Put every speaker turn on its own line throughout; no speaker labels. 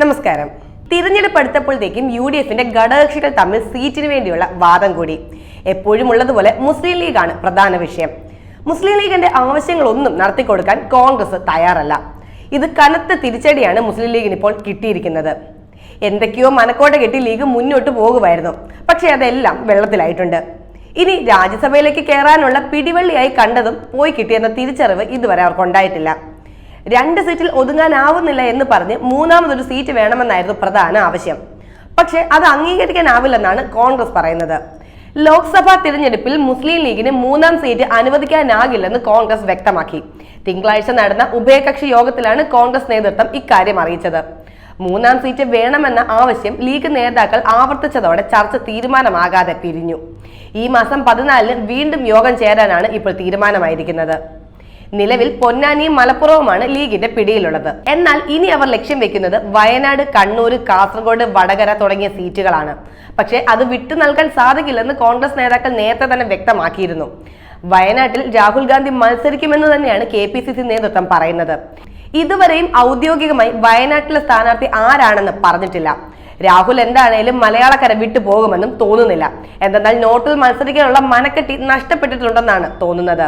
നമസ്കാരം. തിരഞ്ഞെടുപ്പ് അടുത്തപ്പോഴത്തേക്കും U D എഫിന്റെ ഘടകകക്ഷികൾ തമ്മിൽ സീറ്റിന് വേണ്ടിയുള്ള വാദം കൂടി. എപ്പോഴും ഉള്ളതുപോലെ മുസ്ലിം ലീഗാണ് പ്രധാന വിഷയം. മുസ്ലിം ലീഗിന്റെ ആവശ്യങ്ങളൊന്നും നടത്തിക്കൊടുക്കാൻ കോൺഗ്രസ് തയ്യാറല്ല. ഇത് കനത്ത തിരിച്ചടിയാണ് മുസ്ലിം ലീഗിന് ഇപ്പോൾ കിട്ടിയിരിക്കുന്നത്. എന്തൊക്കെയോ മനക്കോട്ട കെട്ടി ലീഗ് മുന്നോട്ട് പോകുമായിരുന്നു. പക്ഷേ അതെല്ലാം വെള്ളത്തിലായിട്ടുണ്ട്. ഇനി രാജ്യസഭയിലേക്ക് കയറാനുള്ള പിടിവള്ളിയായി കണ്ടതും പോയി കിട്ടിയെന്ന തിരിച്ചറിവ് ഇതുവരെ അവർക്കുണ്ടായിട്ടില്ല. രണ്ട് സീറ്റിൽ ഒതുങ്ങാനാവുന്നില്ല എന്ന് പറഞ്ഞ് മൂന്നാമതൊരു സീറ്റ് വേണമെന്നായിരുന്നു പ്രധാന ആവശ്യം. പക്ഷേ അത് അംഗീകരിക്കാനാവില്ലെന്നാണ് കോൺഗ്രസ് പറയുന്നത്. ലോക്സഭാ തിരഞ്ഞെടുപ്പിൽ മുസ്ലിം ലീഗിന് മൂന്നാം സീറ്റ് അനുവദിക്കാനാകില്ലെന്ന് കോൺഗ്രസ് വ്യക്തമാക്കി. തിങ്കളാഴ്ച നടന്ന ഉഭയകക്ഷി യോഗത്തിലാണ് കോൺഗ്രസ് നേതൃത്വം ഇക്കാര്യം അറിയിച്ചത്. മൂന്നാം സീറ്റ് വേണമെന്ന ആവശ്യം ലീഗ് നേതാക്കൾ ആവർത്തിച്ചതോടെ ചർച്ച തീരുമാനമാകാതെ പിരിഞ്ഞു. ഈ മാസം പതിനാലിന് വീണ്ടും യോഗം ചേരാനാണ് ഇപ്പോൾ തീരുമാനമായിരിക്കുന്നത്. നിലവിൽ പൊന്നാനിയും മലപ്പുറവുമാണ് ലീഗിന്റെ പിടിയിലുള്ളത്. എന്നാൽ ഇനി അവർ ലക്ഷ്യം വെക്കുന്നത് വയനാട് കണ്ണൂർ കാസർഗോഡ് വടകര തുടങ്ങിയ സീറ്റുകളാണ്. പക്ഷേ അത് വിട്ടു നൽകാൻ സാധിക്കില്ലെന്ന് കോൺഗ്രസ് നേതാക്കൾ നേരത്തെ തന്നെ വ്യക്തമാക്കിയിരുന്നു. വയനാട്ടിൽ രാഹുൽ ഗാന്ധി മത്സരിക്കുമെന്ന് തന്നെയാണ് കെ പി സി സി നേതൃത്വം പറയുന്നത്. ഇതുവരെയും ഔദ്യോഗികമായി വയനാട്ടിലെ സ്ഥാനാർത്ഥി ആരാണെന്ന് പറഞ്ഞിട്ടില്ല. രാഹുൽ എന്താണേലും മലയാളക്കര വിട്ടു പോകുമെന്നും തോന്നുന്നില്ല. എന്തെന്നാൽ നോട്ടിൽ മത്സരിക്കാനുള്ള മനക്കെട്ടി നഷ്ടപ്പെട്ടിട്ടുണ്ടെന്നാണ് തോന്നുന്നത്.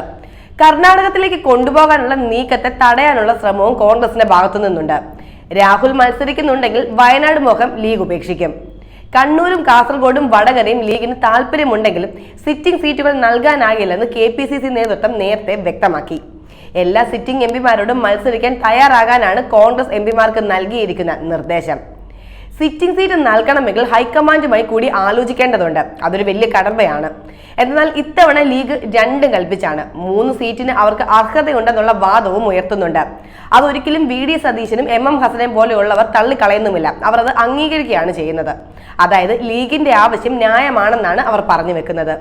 കർണാടകത്തിലേക്ക് കൊണ്ടുപോകാനുള്ള നീക്കത്തെ തടയാനുള്ള ശ്രമവും കോൺഗ്രസിന്റെ ഭാഗത്തു നിന്നുണ്ട്. രാഹുൽ മത്സരിക്കുന്നുണ്ടെങ്കിൽ വയനാട് മുഖം ലീഗ് ഉപേക്ഷിക്കും. കണ്ണൂരും കാസർഗോഡും വടകരയും ലീഗിന് താല്പര്യമുണ്ടെങ്കിലും സിറ്റിംഗ് സീറ്റുകൾ നൽകാനാകില്ലെന്ന് കെ പി സി സി നേതൃത്വം നേരത്തെ വ്യക്തമാക്കി. എല്ലാ സിറ്റിംഗ് എം പിമാരോടും മത്സരിക്കാൻ തയ്യാറാകാനാണ് കോൺഗ്രസ് എം പിമാർക്ക് നൽകിയിരിക്കുന്ന നിർദ്ദേശം. സിറ്റിംഗ് സീറ്റ് നൽകണമെങ്കിൽ ഹൈക്കമാൻഡുമായി കൂടി ആലോചിക്കേണ്ടതുണ്ട്. അതൊരു വലിയ കടമ്പയാണ്. എന്നാൽ ഇത്തവണ ലീഗ് രണ്ടും കൽപ്പിച്ചാണ്. മൂന്ന് സീറ്റിന് അവർക്ക് അർഹതയുണ്ടെന്നുള്ള വാദവും ഉയർത്തുന്നുണ്ട്. അതൊരിക്കലും വി ഡി സതീശനും എം എം ഹസനെയും പോലെയുള്ളവർ തള്ളിക്കളയുന്നുമില്ല. അവർ അത് അംഗീകരിക്കുകയാണ് ചെയ്യുന്നത്. അതായത് ലീഗിന്റെ ആവശ്യം ന്യായമാണെന്നാണ് അവർ പറഞ്ഞു വെക്കുന്നത്.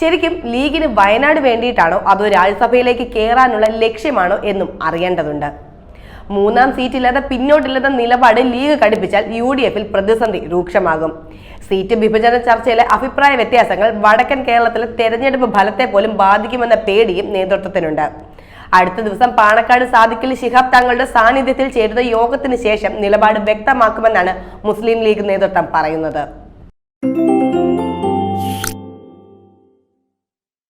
ശരിക്കും ലീഗിന് വയനാട് വേണ്ടിയിട്ടാണോ അതോ രാജ്യസഭയിലേക്ക് കയറാനുള്ള ലക്ഷ്യമാണോ എന്നും അറിയേണ്ടതുണ്ട്. മൂന്നാം സീറ്റില്ലാതെ പിന്നോട്ടില്ലാത്ത നിലപാട് ലീഗ് കടുപ്പിച്ചാൽ യു ഡി എഫിൽ പ്രതിസന്ധി രൂക്ഷമാകും. സീറ്റ് വിഭജന ചർച്ചയിലെ അഭിപ്രായ വ്യത്യാസങ്ങൾ വടക്കൻ കേരളത്തിലെ തെരഞ്ഞെടുപ്പ് ഫലത്തെ പോലും ബാധിക്കുമെന്ന പേടിയും നേതൃത്വത്തിനുണ്ട്. അടുത്ത ദിവസം പാണക്കാട് സാദിഖലി ശിഹാബ് തങ്ങളുടെ സാന്നിധ്യത്തിൽ ചേരുന്ന യോഗത്തിന് ശേഷം നിലപാട് വ്യക്തമാക്കുമെന്നാണ് മുസ്ലിം ലീഗ് നേതൃത്വം പറയുന്നത്.